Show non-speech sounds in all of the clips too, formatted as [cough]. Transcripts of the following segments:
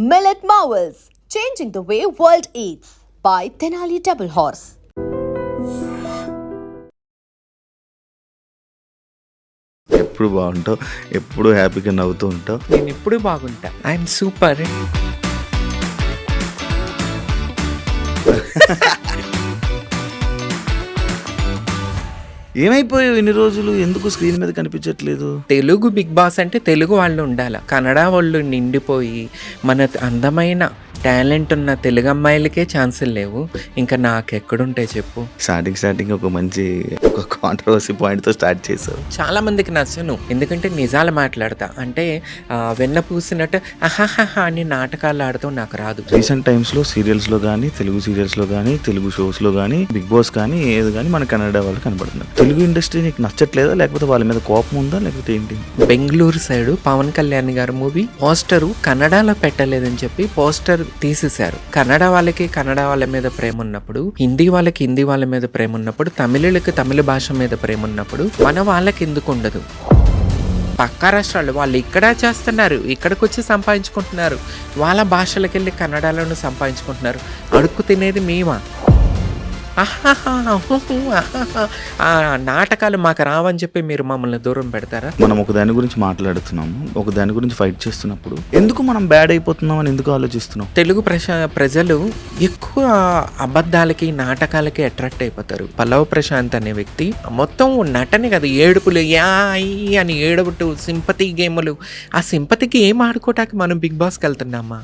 Millet Marvels, changing the way world eats by Tenali Double Horse. ఎప్పుడు బాగుంటావు ఎప్పుడు హ్యాపీగా నవ్వుతూ ఉంటావు నేను ఎప్పుడు బాగుంటా ఐఎమ్ సూపర్ ఏమైపోయావు ఇన్ని రోజులు? ఎందుకు స్క్రీన్ మీద కనిపించట్లేదు? తెలుగు బిగ్ బాస్ అంటే తెలుగు వాళ్ళు ఉండాలి. కన్నడ వాళ్ళు నిండిపోయి మన అందమైన టాలెంట్ ఉన్న తెలుగు అమ్మాయిలకే ఛాన్సులు లేవు. ఇంకా నాకెక్కడుంటాయి చెప్పు. స్టార్టింగ్ స్టార్టింగ్ ఒక మంచి ఒక కాంట్రవర్సీ పాయింట్తో స్టార్ట్ చేసావు. చాలా మందికి నచ్చను. ఎందుకంటే నిజాలు మాట్లాడతా. అంటే ఆ, వెన్న పూసినట్టు అహాహా అని నాటకాలు ఆడుతూ నాకు రాదు. రీసెంట్ టైమ్స్లో సీరియల్స్లో కానీ తెలుగు సీరియల్స్లో కానీ తెలుగు షోస్లో కానీ బిగ్ బాస్ కానీ ఏది కానీ మన కన్నడ వాళ్ళు కనబడుతున్నారు. తెలుగు ఇండస్ట్రీ నీకు నచ్చట్లేదా? లేకపోతే వాళ్ళ మీద కోపం ఉందా? లేకపోతే ఏంటి? బెంగళూరు సైడు పవన్ కళ్యాణ్ గారి మూవీ పోస్టరు కన్నడలో పెట్టలేదని చెప్పి పోస్టర్ తీసేశారు. కన్నడ వాళ్ళకి కన్నడ వాళ్ళ మీద ప్రేమ ఉన్నప్పుడు హిందీ వాళ్ళకి హిందీ వాళ్ళ మీద ప్రేమ ఉన్నప్పుడు తమిళులకి తమిళ భాష మీద ప్రేమ ఉన్నప్పుడు మన వాళ్ళకి ఎందుకు ఉండదు? పక్క రాష్ట్రాలు వాళ్ళు ఇక్కడ చేస్తున్నారు ఇక్కడికి వచ్చి సంపాదించుకుంటున్నారు. వాళ్ళ భాషలకెళ్ళి వెళ్ళి సంపాదించుకుంటున్నారు. అడుక్కు తినేది మేమా? నాటకాలు మాకు రావని చెప్పి మీరు మమ్మల్ని దూరం పెడతారా? మనం ఒక దాని గురించి మాట్లాడుతున్నాము ఒక దాని గురించి ఫైట్ చేస్తున్నప్పుడు ఎందుకు మనం బ్యాడ్ అయిపోతున్నాం అని ఎందుకు ఆలోచిస్తున్నాం? తెలుగు ప్రశ ప్రజలు ఎక్కువ అబద్ధాలకి నాటకాలకి అట్రాక్ట్ అయిపోతారు. పల్లవ ప్రశాంత్ అనే వ్యక్తి మొత్తం నటనే కదా ఏడుపులు యా ఈ అని ఏడుపుటు సింపతి గేములు. ఆ సింపతికి ఏం ఆడుకోవటానికి మనం బిగ్ బాస్కి వెళ్తున్నామా?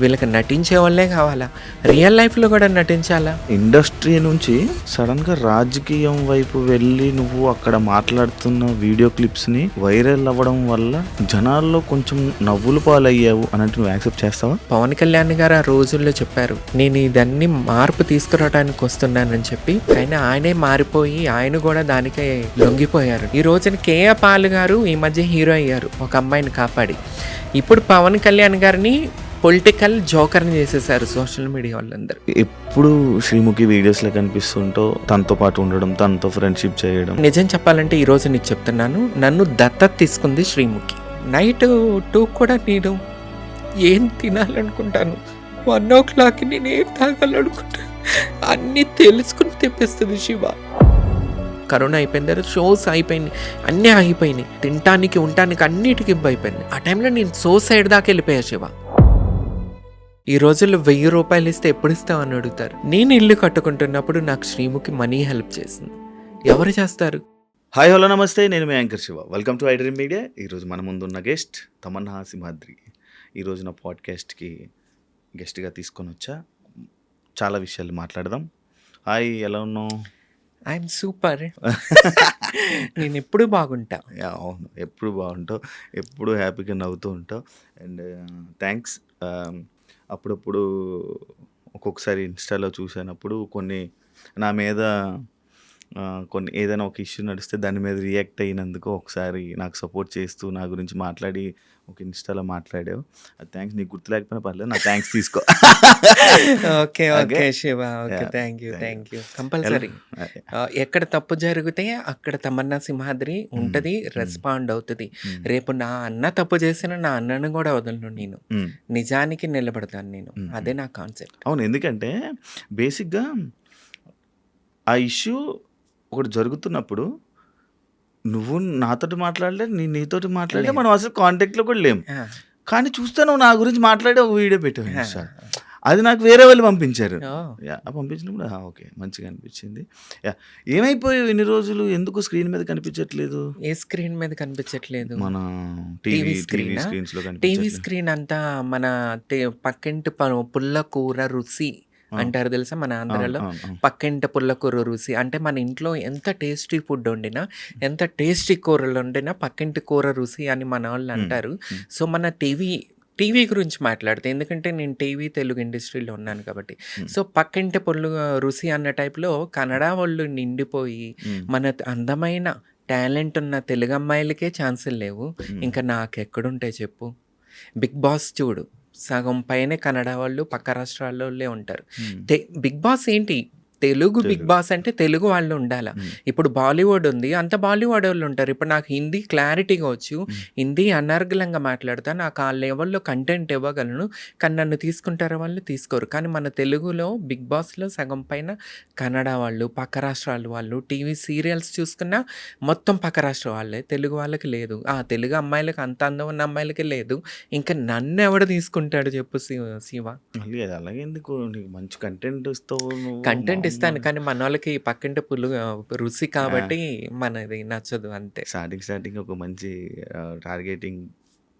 వీళ్ళకి నటించే వాళ్ళే కావాలా? రియల్ లైఫ్లో కూడా నటించాలా? ఇండస్ట్రీ నుంచి సడన్గా రాజకీయం వైపు వెళ్ళి నువ్వు అక్కడ మాట్లాడుతున్న వీడియో క్లిప్స్ని వైరల్ అవ్వడం వల్ల జనాల్లో కొంచెం నవ్వులు పాలయ్యావు అన్నట్టు నువ్వు యాక్సెప్ట్ చేస్తావా? పవన్ కళ్యాణ్ గారు ఆ రోజుల్లో చెప్పారు నేను ఇదన్నీ మార్పు తీసుకురావడానికి వస్తున్నానని చెప్పి కానీ ఆయనే మారిపోయి ఆయన కూడా దానికే లొంగిపోయారు. ఈ రోజున కేఏ పాల్ గారు ఈ మధ్య హీరో అయ్యారు ఒక అమ్మాయిని కాపాడి. ఇప్పుడు పవన్ కళ్యాణ్ గారిని పొలిటికల్ జోకర్ని చేసేసారు సోషల్ మీడియా వాళ్ళందరూ. ఎప్పుడు శ్రీముఖి వీడియోస్లో కనిపిస్తుంటో తనతో పాటు ఉండడం తనతో ఫ్రెండ్షిప్ చేయడం. నిజం చెప్పాలంటే ఈ రోజు నీకు చెప్తున్నాను నన్ను దత్తత తీసుకుంది శ్రీముఖి. నైట్ టూ కూడా నేను ఏం తినాలనుకుంటాను? వన్ ఓ క్లాక్కి నేను ఏం తాగాలనుకుంటాను? అన్నీ తెలుసుకుని తెప్పిస్తుంది శివ. కరోనా అయిపోయిన తర్వాత షోస్ అయిపోయినాయి అన్నీ ఆగిపోయినాయి. తినటానికి ఉండటానికి అన్నిటికీ ఇబ్బంది అయిపోయింది. ఆ టైంలో నేను సూసైడ్ దాకా వెళ్ళిపోయా శివ. ఈ రోజుల్లో వెయ్యి రూపాయలు ఇస్తే ఎప్పుడు ఇస్తామని అడుగుతారు. నేను ఇల్లు కట్టుకుంటున్నప్పుడు నాకు శ్రీముఖి మనీ హెల్ప్ చేసింది. ఎవరు చేస్తారు? హాయ్ హలో నమస్తే. నేను మీ anchor Shiva. Welcome to iDream media ఈరోజు మన ముందున్న గెస్ట్ తమన్నా సింహాద్రి. ఈరోజు నా పాడ్కాస్ట్కి గెస్ట్గా తీసుకొని వచ్చా. చాలా విషయాలు మాట్లాడదాం. హాయ్ ఎలా ఉన్నావు? ఐఎమ్ సూపర్ నేను ఎప్పుడు బాగుంటా? యా, అవును. ఎప్పుడు బాగుంటావు? ఎప్పుడు హ్యాపీగా నవ్వుతూ ఉంటావు? అండ్ థ్యాంక్స్ అప్పుడప్పుడు ఒక్కొక్కసారి ఇన్స్టాలో చూసినప్పుడు కొన్ని నా మీద కొన్ని ఏదైనా ఒక ఇష్యూ నడిస్తే దాని మీద రియాక్ట్ అయినందుకు ఒకసారి నాకు సపోర్ట్ చేస్తూ నా గురించి మాట్లాడి ఒక ఇన్స్టాలో మాట్లాడావు. థ్యాంక్స్ నీకు గుర్తు లేకపోయినా పర్లేదు నా థ్యాంక్స్ తీసుకో. [laughs] Okay. Okay Shiva. Okay thank you thank you compulsory. ఎక్కడ తప్పు జరిగితే అక్కడ తమన్నా సింహాద్రి ఉంటది రెస్పాండ్ అవుతుంది. Hmm. రేపు నా అన్న తప్పు చేసిన నా అన్నను కూడా వదలను నేను. నిజానికి నిలబడతాను నేను. Hmm. అదే నా కాన్సెప్ట్ అవును ఎందుకంటే బేసిక్గా ఆ ఇష్యూ ఒకటి జరుగుతున్నప్పుడు నువ్వు నాతోటి మాట్లాడలే నేను నీతోటి మాట్లాడలే. మనం అసలు కాంటాక్ట్లో కూడా లేం కానీ చూస్తే నువ్వు నా గురించి మాట్లాడి ఒక వీడియో పెట్టావు Insta. అది నాకు వేరే వాళ్ళు పంపించారు. యా పంపించినప్పుడు ఓకే మంచిగా అనిపించింది. యా ఏమైపోయావు ఇన్ని రోజులు? ఎందుకు స్క్రీన్ మీద కనిపించట్లేదు? ఏ స్క్రీన్ మీద కనిపించట్లేదు? మన టీవీ స్క్రీనా? టీవీ స్క్రీన్ అంతా మన పక్కింటి పుల్ల కూర రుచి. అంటారు తెలుసా? మన ఆంధ్రాలో పక్కింటి పుల్ల కూర రుచి అంటే మన ఇంట్లో ఎంత టేస్టీ ఫుడ్ వండినా ఎంత టేస్టీ కూరలు వండినా పక్కింటి కూర రుచి అని మన వాళ్ళు అంటారు. సో మన టీవీ టీవీ గురించి మాట్లాడితే ఎందుకంటే నేను టీవీ తెలుగు ఇండస్ట్రీలో ఉన్నాను కాబట్టి. సో పక్కింటి పుల్లు రుచి అన్న టైప్లో కన్నడ వాళ్ళు నిండిపోయి. మన అందమైన టాలెంట్ ఉన్న తెలుగు అమ్మాయిలకే ఛాన్సులు లేవు. ఇంకా నాకెక్కడుంటాయి చెప్పు? బిగ్ బాస్ చూడు. సగం పైనే కన్నడ వాళ్ళు పక్క రాష్ట్రాల్లో ఉంటారు. బిగ్ బాస్ ఏంటి? తెలుగు బిగ్. బాస్ అంటే తెలుగు వాళ్ళు ఉండాల. ఇప్పుడు బాలీవుడ్ ఉంది అంత బాలీవుడ్ వాళ్ళు ఉంటారు. ఇప్పుడు నాకు హిందీ క్లారిటీగా వచ్చు. హిందీ అనర్గళంగా మాట్లాడతా నాకు ఆ లెవెల్లో కంటెంట్ ఇవ్వగలను. కానీ నన్ను తీసుకుంటారు వాళ్ళు? తీసుకోరు. కానీ మన తెలుగులో బిగ్ బాస్లో సగం పైన కన్నడ వాళ్ళు పక్క రాష్ట్రాల వాళ్ళు టీవీ సీరియల్స్ చూసుకున్నా మొత్తం పక్క రాష్ట్ర వాళ్ళే. తెలుగు వాళ్ళకి లేదు. ఆ తెలుగు అమ్మాయిలకి అంత అందం ఉన్న అమ్మాయిలకి లేదు. ఇంకా నన్ను ఎవడు తీసుకుంటాడు చెప్పు శివ అది అలాగే ఎందుకు నీకు మంచి కంటెంట్ ఇస్తావు నువ్వు. కంటెంట్ ఇస్తాను కానీ మన వాళ్ళకి పక్కింటి పులు రుచి కాబట్టి మనది నచ్చదు అంతే. స్టార్టింగ్ స్టార్టింగ్ ఒక మంచి టార్గెటింగ్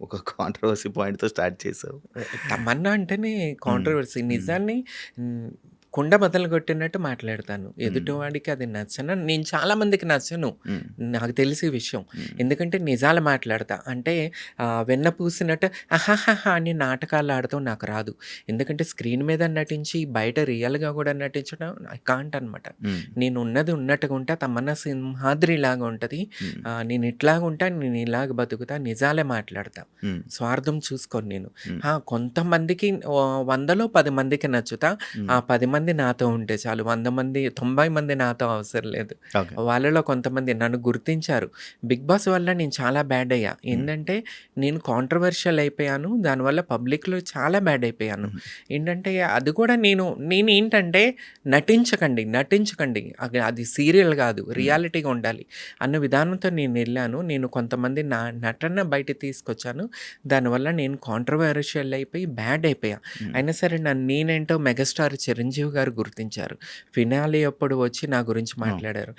ఒక కాంట్రవర్సీ పాయింట్తో స్టార్ట్ చేసావు. తమన్నా అంటేనే కాంట్రవర్సీ నిజాన్ని కుండ బద్దలు కొట్టినట్టు మాట్లాడతాను. ఎదుటివాడికి అది నచ్చను. నేను చాలా మందికి నచ్చను. నాకు తెలిసే విషయం. ఎందుకంటే నిజాలు మాట్లాడతా. అంటే వెన్న పూసినట్టు అహాహా అని నాటకాలు ఆడటం నాకు రాదు. ఎందుకంటే స్క్రీన్ మీద నటించి బయట రియల్గా కూడా నటించడం ఐ కాంట్ అనమాట. నేను ఉన్నది ఉన్నట్టుగా ఉంటా. తమన్నా సింహాద్రి లాగా ఉంటుంది. నేను ఇట్లాగా ఉంటా నేను ఇలాగ బతుకుతా నిజాలే మాట్లాడతా. స్వార్థం చూసుకోను నేను. కొంతమందికి వందలో పది మందికి నచ్చుతా. ఆ పది మంది నాతో ఉంటే చాలు. వంద మంది తొంభై మంది నాతో అవసరం లేదు. వాళ్ళలో కొంతమంది నన్ను గుర్తించారు. బిగ్ బాస్ వల్ల నేను చాలా బ్యాడ్ అయ్యా. ఏంటంటే నేను కాంట్రవర్షియల్ అయిపోయాను. దానివల్ల పబ్లిక్లో చాలా బ్యాడ్ అయిపోయాను. ఏంటంటే అది కూడా నేను నేను ఏంటంటే నటించకండి నటించకండి. అది సీరియల్ కాదు. రియాలిటీగా ఉండాలి. అన్న విధానంతో నేను వెళ్ళాను. నేను కొంతమంది నా నటన బయట తీసుకొచ్చాను. దానివల్ల నేను కాంట్రవర్షియల్ అయిపోయి బ్యాడ్ అయిపోయా. అయినా సరే నన్ను నేనేంటో మెగాస్టార్ చిరంజీవి గారు గుర్తించారు. ఫినాలి అప్పుడు వచ్చి నా గురించి మాట్లాడారు.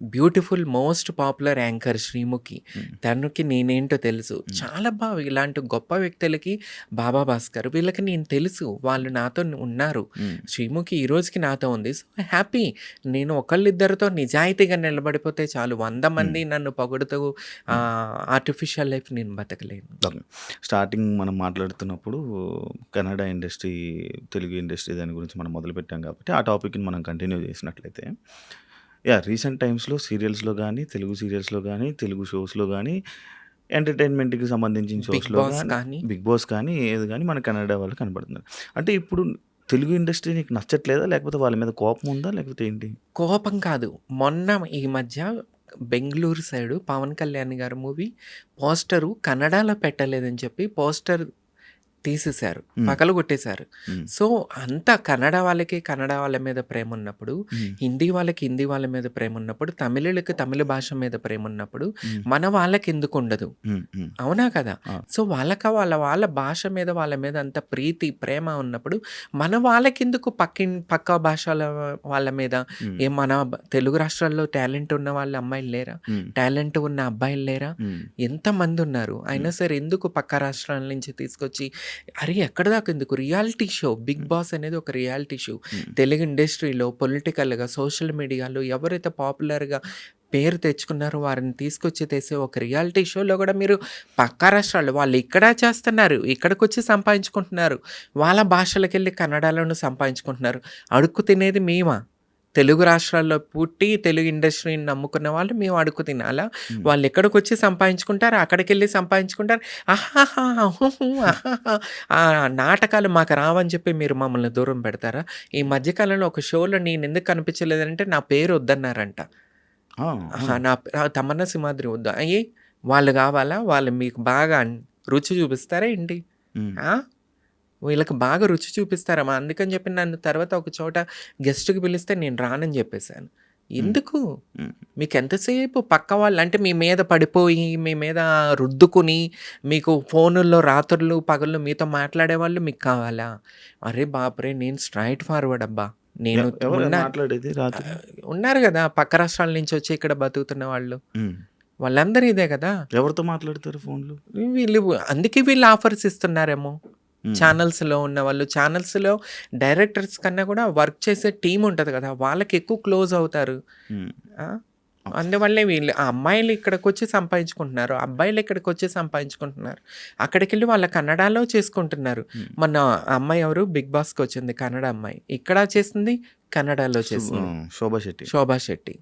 Beautiful most popular anchor Sreemukhi. తనకి నేనేంటో తెలుసు. చాలా బాగా ఇలాంటి గొప్ప వ్యక్తులకి బాబా భాస్కర్ వీళ్ళకి నేను తెలుసు. వాళ్ళు నాతో ఉన్నారు. శ్రీముఖి ఈ రోజుకి నాతో ఉంది. So happy. నేను ఒకళ్ళిద్దరితో నిజాయితీగా నిలబడిపోతే చాలు. వంద మంది నన్ను పొగుడుతూ ఆర్టిఫిషియల్ లైఫ్ నేను బతకలేను. స్టార్టింగ్ మనం మాట్లాడుతున్నప్పుడు కన్నడ ఇండస్ట్రీ తెలుగు ఇండస్ట్రీ దాని గురించి మనం మొదలుపెట్టాం కాబట్టి ఆ టాపిక్ని మనం కంటిన్యూ చేసినట్లయితే యా రీసెంట్ టైమ్స్లో సీరియల్స్లో కానీ తెలుగు సీరియల్స్లో కానీ తెలుగు షోస్లో కానీ ఎంటర్టైన్మెంట్కి సంబంధించిన షోస్లో కానీ బిగ్ బాస్ కానీ ఏది కానీ మన కన్నడ వాళ్ళు కనబడుతున్నారు. అంటే ఇప్పుడు తెలుగు ఇండస్ట్రీ నీకు నచ్చట్లేదా? లేకపోతే వాళ్ళ మీద కోపం ఉందా? లేకపోతే ఏంటి? కోపం కాదు. మొన్న ఈ మధ్య బెంగళూరు సైడు పవన్ కళ్యాణ్ గారి మూవీ పోస్టరు కన్నడలో పెట్టలేదని చెప్పి పోస్టర్ తీసేశారు. పగలు కొట్టేశారు. సో అంత కన్నడ వాళ్ళకి కన్నడ వాళ్ళ మీద ప్రేమ ఉన్నప్పుడు. హిందీ వాళ్ళకి హిందీ వాళ్ళ మీద ప్రేమ ఉన్నప్పుడు తమిళులకి తమిళ భాష మీద ప్రేమ ఉన్నప్పుడు. మన వాళ్ళకి ఎందుకు ఉండదు. అవునా కదా. సో వాళ్ళక వాళ్ళ వాళ్ళ భాష మీద వాళ్ళ మీద అంత ప్రీతి ప్రేమ ఉన్నప్పుడు మన వాళ్ళకెందుకు పక్కిన్ పక్క భాషల వాళ్ళ మీద. ఏ మన తెలుగు రాష్ట్రాల్లో టాలెంట్ ఉన్న వాళ్ళ అమ్మాయిలు లేరా. టాలెంట్ ఉన్న అబ్బాయిలు లేరా మ్మ్. ఎంతమంది ఉన్నారు అయినా సరే ఎందుకు పక్క రాష్ట్రాల నుంచి తీసుకొచ్చి అరే ఎక్కడ దాకా ఎందుకు? రియాలిటీ షో బిగ్ బాస్ అనేది ఒక రియాలిటీ షో. తెలుగు ఇండస్ట్రీలో పొలిటికల్గా సోషల్ మీడియాలో ఎవరైతే పాపులర్గా పేరు తెచ్చుకున్నారో వారిని తీసుకొచ్చి తెసే ఒక రియాలిటీ షోలో కూడా మీరు పక్క రాష్ట్రాలు వాళ్ళు ఇక్కడ చేస్తున్నారు ఇక్కడికి వచ్చి సంపాదించుకుంటున్నారు. వాళ్ళ భాషలకు వెళ్ళి కన్నడలోనూ సంపాదించుకుంటున్నారు. అడుక్కు తినేది మేమా? తెలుగు రాష్ట్రాల్లో పుట్టి తెలుగు ఇండస్ట్రీని నమ్ముకున్న వాళ్ళు మేము అడుక్కు తినాలా. వాళ్ళు ఎక్కడికి వచ్చి సంపాదించుకుంటారు? అక్కడికి వెళ్ళి సంపాదించుకుంటారు. ఆ నాటకాలు మాకు రావని చెప్పి మీరు మమ్మల్ని దూరం పెడతారా? ఈ మధ్యకాలంలో ఒక షోలో నేను ఎందుకు కనిపించలేదంటే నా పేరు వద్దన్నారంట. నా తమన్నా సింహాద్రి వద్దా? అయ్యి వాళ్ళు కావాలా? వాళ్ళు మీకు బాగా రుచి చూపిస్తారా ఏంటి? వీళ్ళకి బాగా రుచి చూపిస్తారమ్మా అందుకని చెప్పి నన్ను తర్వాత ఒక చోట గెస్ట్కి పిలిస్తే నేను రానని చెప్పేశాను. ఎందుకు. మీకు ఎంతసేపు పక్క వాళ్ళు అంటే మీ మీద పడిపోయి మీ మీద రుద్దుకుని మీకు ఫోనుల్లో రాత్రులు పగళ్ళు మీతో మాట్లాడే వాళ్ళు మీకు కావాలా? అరే బాపరే నేను స్ట్రైట్ ఫార్వర్డ్ అబ్బా. నేను ఉన్నారు కదా పక్క రాష్ట్రాల నుంచి వచ్చి ఇక్కడ బతుకుతున్న వాళ్ళు. వాళ్ళందరూ ఇదే కదా? ఎవరితో మాట్లాడతారు ఫోన్లు? వీళ్ళు అందుకే వీళ్ళు ఆఫర్స్ ఇస్తున్నారేమో. ఛానల్స్లో ఉన్న వాళ్ళు ఛానల్స్లో డైరెక్టర్స్ కన్నా కూడా వర్క్ చేసే టీం ఉంటుంది కదా వాళ్ళకి ఎక్కువ క్లోజ్ అవుతారు? అందువల్లే వీళ్ళు ఆ అమ్మాయిలు ఇక్కడికి వచ్చి సంపాదించుకుంటున్నారు అబ్బాయిలు ఇక్కడికి వచ్చి సంపాదించుకుంటున్నారు. అక్కడికి వెళ్ళి వాళ్ళ కన్నడలో చేసుకుంటున్నారు. ఆ అమ్మాయి ఎవరు? బిగ్ బాస్కి వచ్చింది కన్నడ అమ్మాయి. ఇక్కడ చేసింది కన్నడలో చేసింది. శోభా శెట్టి. శోభా శెట్టి.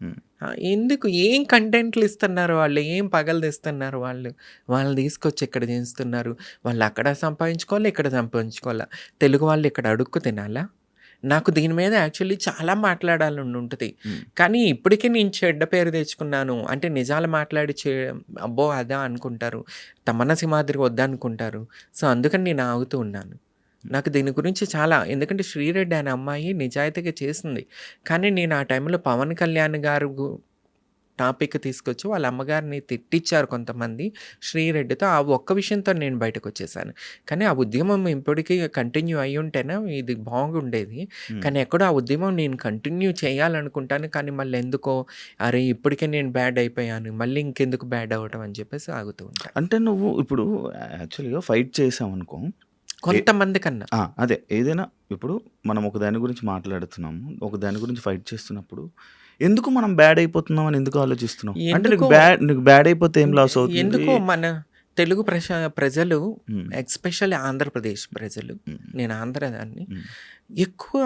ఎందుకు? ఏం కంటెంట్లు ఇస్తున్నారు వాళ్ళు? ఏం పగలు తెస్తున్నారు వాళ్ళు? వాళ్ళు తీసుకొచ్చి ఇక్కడ చేస్తున్నారు వాళ్ళు అక్కడ సంపాదించుకోవాలి? ఇక్కడ సంపాదించుకోవాలా? తెలుగు వాళ్ళు ఇక్కడ అడుక్కు తినాలా? నాకు దీని మీద యాక్చువల్లీ చాలా మాట్లాడాలని ఉంటుంది. కానీ ఇప్పటికే నేను చెడ్డ పేరు తెచ్చుకున్నాను. అంటే నిజాలు మాట్లాడి చే అబ్బో అదా అనుకుంటారు. తమన్న సింహాద్రి వద్దనుకుంటారు సో అందుకని నేను ఆగుతూ ఉన్నాను. నాకు దీని గురించి చాలా ఎందుకంటే శ్రీరెడ్డి అనే అమ్మాయి నిజాయితీగా చేసింది. కానీ నేను ఆ టైంలో పవన్ కళ్యాణ్ గారు టాపిక్ తీసుకొచ్చి వాళ్ళ అమ్మగారిని తిట్టించారు కొంతమంది శ్రీరెడ్డితో. ఆ ఒక్క విషయంతో నేను బయటకు వచ్చేసాను కానీ ఆ ఉద్యమం ఇప్పటికీ కంటిన్యూ అయి ఉంటేనే ఇది బాగుండేది. కానీ ఎక్కడో ఆ ఉద్యమం నేను కంటిన్యూ చేయాలనుకుంటాను. కానీ మళ్ళీ ఎందుకో అరే ఇప్పటికే నేను బ్యాడ్ అయిపోయాను. మళ్ళీ ఇంకెందుకు బ్యాడ్ అవ్వటం అని చెప్పేసి ఆగుతూ ఉంటాను అంటే నువ్వు ఇప్పుడు యాక్చువల్గా ఫైట్ చేసావు అనుకో కొంతమంది కన్నా. అదే. ఏదైనా ఇప్పుడు మనం ఒక దాని గురించి మాట్లాడుతున్నాము. ఒక దాని గురించి ఫైట్ చేస్తున్నప్పుడు ఎందుకు మనం బ్యాడ్ అయిపోతున్నాం అని ఎందుకు ఆలోచిస్తున్నాం అంటే నీకు బ్యాడ్ నీకు బ్యాడ్ అయిపోతే ఏం లాస్ అవుతుంది ఎందుకో మన తెలుగు ప్రజ ప్రజలు. ఎక్స్పెషల్లీ ఆంధ్రప్రదేశ్ ప్రజలు మ్మ్. నేను ఆంధ్ర దాన్ని మ్మ్. ఎక్కువ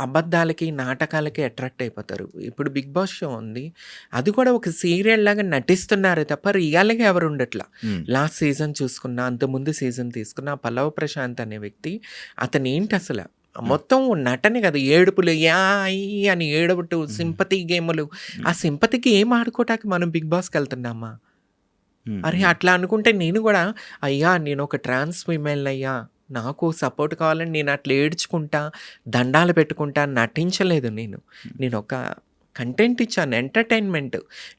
అబద్ధాలకి నాటకాలకి అట్రాక్ట్ అయిపోతారు ఇప్పుడు బిగ్ బాస్ షో ఉంది అది కూడా ఒక సీరియల్ లాగా నటిస్తున్నారు తప్ప రియల్గా ఎవరు ఉండట్లా. లాస్ట్ సీజన్ చూసుకున్నా అంతకుముందు సీజన్ తీసుకున్నా పల్లవ ప్రశాంత్ అనే వ్యక్తి అతను ఏంటి అసలు మొత్తం నటనే కదా ఏడుపులు యా ఈ అని ఏడుపుటు సింపతి గేములు. ఆ సింపతికి ఏం ఆడుకోవటానికి మనం బిగ్ బాస్కి వెళ్తున్నామా. అరే అట్లా అనుకుంటే నేను కూడా అయ్యా నేను ఒక ట్రాన్స్ విమెన్ అయ్యా. నాకు సపోర్ట్ కావాలని నేను అట్లా ఏడ్చుకుంటా దండాలు పెట్టుకుంటా నటించలేదు నేను. నేను ఒక కంటెంట్ ఇచ్చాను ఎంటర్టైన్మెంట్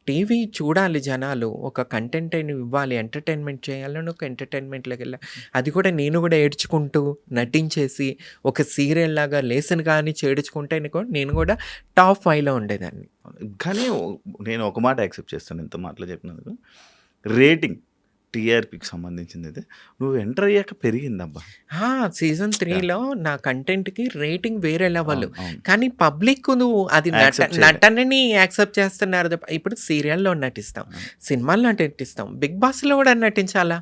టీవీ చూడాలి జనాలు ఒక కంటెంట్ అయిన ఇవ్వాలి ఎంటర్టైన్మెంట్ చేయాలని ఒక ఎంటర్టైన్మెంట్లోకి వెళ్ళా. అది కూడా నేను కూడా ఏడ్చుకుంటూ నటించేసి ఒక సీరియల్ లాగా లేసన్ కానీ చేడుచుకుంటే కూడా నేను కూడా టాప్ ఫైవ్లో ఉండేదాన్ని. కానీ నేను ఒక మాట యాక్సెప్ట్ చేస్తాను ఇంత మాటలు చెప్పినందుకు. రేటింగ్. టీఆర్పీకి సంబంధించింది అయితే నువ్వు ఎంటర్ అయ్యాక పెరిగిందబ్బా. సీజన్ త్రీలో నా కంటెంట్కి రేటింగ్ వేరే లెవెల్. కానీ పబ్లిక్ నువ్వు అది. నటనని యాక్సెప్ట్ చేస్తున్నారు ఇప్పుడు సీరియల్లో నటిస్తాం సినిమాల్లో నటిస్తాం బిగ్ బాస్లో కూడా నటించాలా?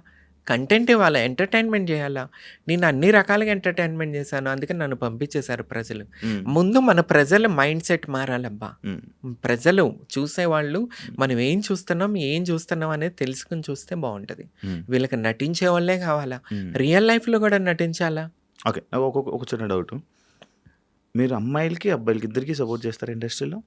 కంటెంట్ ఇవ్వాలా? ఎంటర్టైన్మెంట్ చేయాలా? నేను అన్ని రకాలుగా ఎంటర్టైన్మెంట్ చేశాను. అందుకే నన్ను పంపించేశారు ప్రజలు. ముందు మన ప్రజల మైండ్ సెట్ మారాలబ్బా. ప్రజలు చూసేవాళ్ళు మనం ఏం చూస్తున్నాం ఏం చూస్తున్నాం అనేది తెలుసుకుని చూస్తే బాగుంటుంది. వీళ్ళకి నటించే వాళ్ళే కావాలా. రియల్ లైఫ్లో కూడా నటించాలా? ఓకే. ఒక చిన్న డౌట్. మీరు అమ్మాయిలకి అబ్బాయిలకి ఇద్దరికి సపోర్ట్ చేస్తారు ఇండస్ట్రీలో?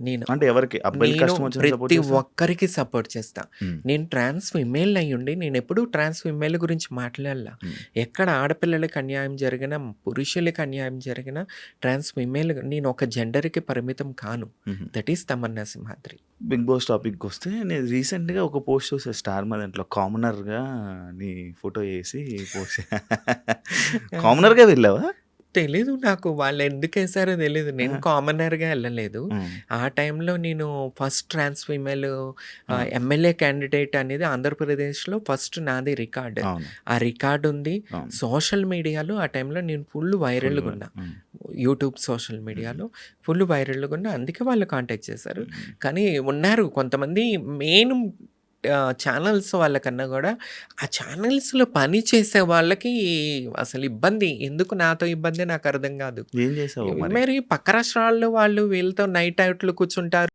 నేను అంటే ఎవరికి ప్రతి? ఒక్కరికి సపోర్ట్ చేస్తా మ్మ్. నేను ట్రాన్స్ ఫిమేల్ అయ్యుండి నేను ఎప్పుడూ ట్రాన్స్ ఫిమేల్ గురించి మాట్లాడలా మ్మ్. ఎక్కడ ఆడపిల్లలకి అన్యాయం జరిగినా పురుషులకి అన్యాయం జరిగినా ట్రాన్స్ ఫిమేల్ నేను ఒక జెండర్కి పరిమితం కాను. That is Tamanna Simhadri big boss టాపిక్కి వస్తే నేను రీసెంట్గా ఒక పోస్ట్ చూసా స్టార్ మా దాంట్లో కామనర్గా నీ ఫోటో వేసి పోస్ట్ కామనర్గా [laughs] వెళ్ళావా తెలీదు నాకు. వాళ్ళు ఎందుకు వేసారో తెలీదు. నేను. కామనర్గా వెళ్ళలేదు. ఆ! టైంలో నేను first trans female. MLA candidate అనేది ఆంధ్రప్రదేశ్లో ఫస్ట్ నాది రికార్డ్. ఆ రికార్డ్ ఉంది. సోషల్ మీడియాలో ఆ టైంలో నేను ఫుల్ వైరల్గా ఉన్నా. యూట్యూబ్ సోషల్ మీడియాలో ఫుల్ వైరల్గా ఉన్నా అందుకే వాళ్ళు కాంటాక్ట్ చేశారు. కానీ ఉన్నారు కొంతమంది. మెయిన్ ఛానల్స్ వాళ్ళకన్నా కూడా ఆ ఛానల్స్లో పని చేసే వాళ్ళకి అసలు ఇబ్బంది. ఎందుకు నాతో ఇబ్బంది? నాకు అర్థం కాదు. ఏం చేసావు మరి పక్క రాష్ట్రాల్లో వాళ్ళు వీళ్ళతో నైట్ అవుట్లు కూర్చుంటారు.